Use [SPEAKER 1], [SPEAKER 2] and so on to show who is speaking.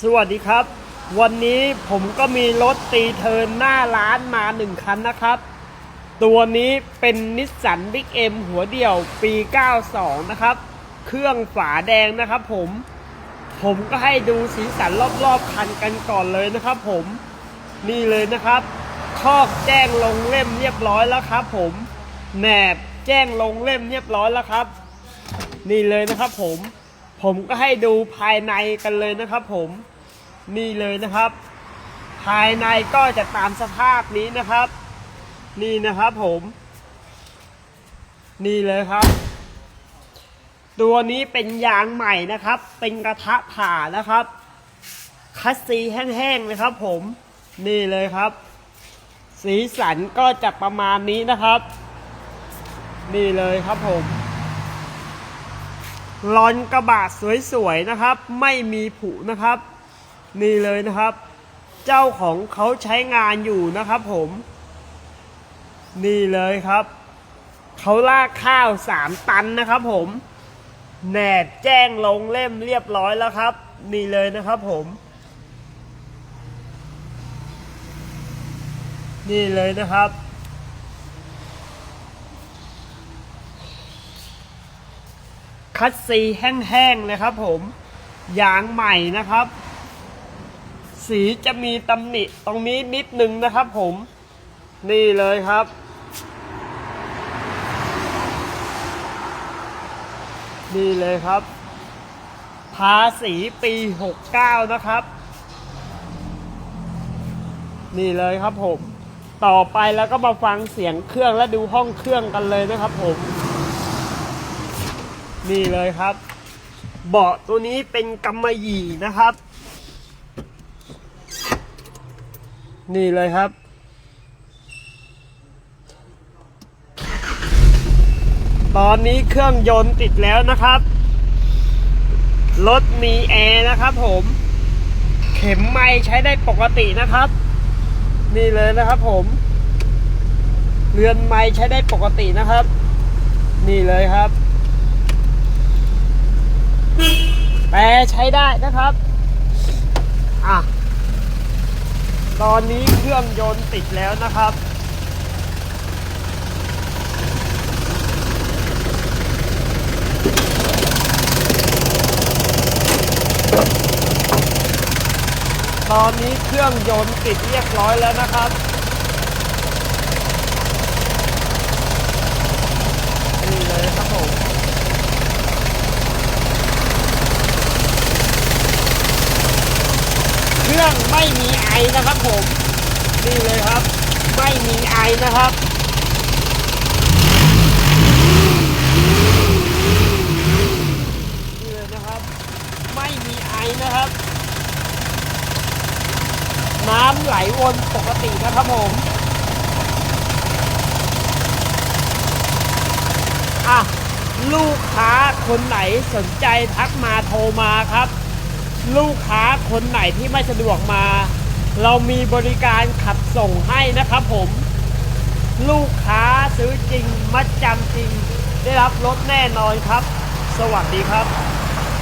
[SPEAKER 1] สวัสดีครับ วันนี้ผมก็มีรถตีเทินหน้าร้านมาหนึ่งคันนะครับ ตัวนี้เป็นนิสสันบิ๊กเอ็มหัวเดี่ยวปี 92 นะครับ เครื่องฝาแดงนะครับผม ผมก็ให้ดูสีสันรอบๆคันกันก่อนเลยนะครับผมนี่เลยนะครับคอกแจ้งลงเล่มเรียบร้อยแล้วครับผมแหนบแจ้งลงเล่มเรียบร้อยแล้วครับ นี่เลยนะครับผม ผมก็ให้ดูภายในกันเลยนะครับผมนี่เลยนะครับ ภายในก็จะตามสภาพนี้นะครับ นี่นะครับผม นี่เลยครับ ตัวนี้เป็นยางใหม่นะครับ เป็นกระทะผ่านะครับคัสซีแห้งๆนะครับผม นี่เลยครับ สีสันก็จะประมาณนี้นะครับ นี่เลยครับผม ลอนกระบะสวยๆนะครับ ไม่มีผุนะครับ นี่เลยนะครับ เจ้าของเขาใช้งานอยู่นะครับผม นี่เลยครับเขาลากข้าวสามตันนะครับผมแหนบแจ้งลงเล่มเรียบร้อยแล้วครับ นี่เลยนะครับผม นี่เลยนะครับ คัดซีแห้งๆเลยครับผมยางใหม่นะครับ สีจะมีตำหนิตรงนี้นิดนึงนะครับผมนี่เลยครับ นี่เลยครับภาษีปี 69 นะครับ นี่เลยครับผม ต่อไปแล้วก็มาฟังเสียงเครื่องและดูห้องเครื่องกันเลยนะครับผม นี่เลยครับ เบาะตัวนี้เป็นกำมะหยี่นะครับ นี่เลยครับ ตอนนี้เครื่องยนต์ติดแล้วนะครับ รถมีแอร์นะครับผม เข็มไม้ใช้ได้ปกตินะครับ นี่เลยนะครับผมเรือนไม้ใช้ได้ปกตินะครับ นี่เลยครับ แปร ใช้ได้นะครับอะตอนนี้เครื่องยนต์ติดแล้วนะครับตอนนี้เครื่องยนต์ติดเรียบร้อยแล้วนะครับ นี่เลยครับผม เค รื่องไม่มีไอนะครับผมนี่เลยครับ ไม่มีไอนะครับนี่เลยนะครับ ไม่มีไอนะครับ น้ำไหลวนปกตินะครับผมอะลูกค้าคนไหนสนใจทักมาโทรมาครับ ลูกค้าคนไหนที่ไม่สะดวกมา เรามีบริการขับส่งให้นะครับผม ลูกค้าซื้อจริง มัดจำจริง ได้รับรถแน่นอนครับ สวัสดีครับ